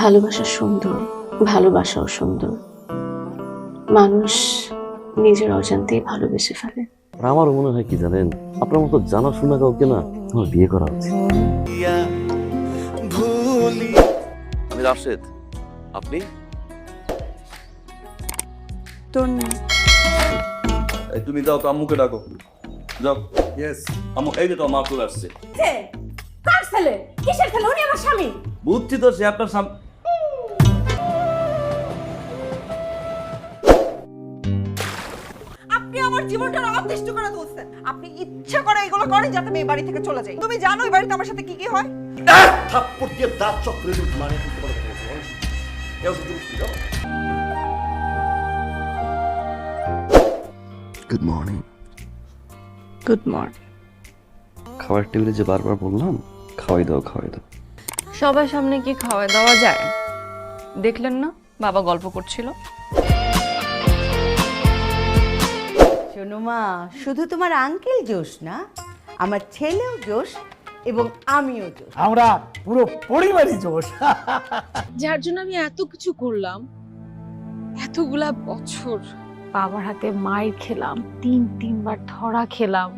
ভালোবাসা সুন্দর ভালোবাসাও সুন্দর। মানুষ নিজের অজান্তেই ভালোবেসে ফেলে। আর আমারও মনে হয় কি জানেন? আপনার মতো জানা শোনা কাউকে না আমার বিয়ে করা উচিত। আমি রাশেদ। আপনি? তুমি যাও তো আম্মুকে ডাকো। যাও। ইয়েস আম্মু এই যে তো মা চলে আসছে। কার ছেলে? কিসের ছেলে? উনি আমার স্বামী। বুঝছি তো সে আপনার সাম আপনি আমার জীবনটা অতিষ্ঠ করে তুলছেন। আপনি ইচ্ছা করে এগুলো করেন যাতে আমি এই বাড়ি থেকে চলে যাই। তুমি জানো এই বাড়িতে আমার সাথে কি কি হয়? থাপ্পড় দিয়ে দাঁত চক করে দিল মানে তুমি শুধু গুড মর্নিং গুড মর্নিং খাবার টেবিলে যে বারবার বললাম খাওয়াই দাও খাওয়াই দাও। সবার সামনে কি খাওয়া দাওয়া যায়? দেখলেন না? বাবা গল্প করছিল। শোনো মা শুধু তোমার আঙ্কেল জোশ না আমার ছেলেও জোশ এবং আমিও জোশ। আমরা পুরো পরিবারই জোশ। যার জন্য আমি এত কিছু করলাম এতগুলা বছর বাবার হাতে মায়ের খেলাম তিন তিনবার ধরা খেলাম।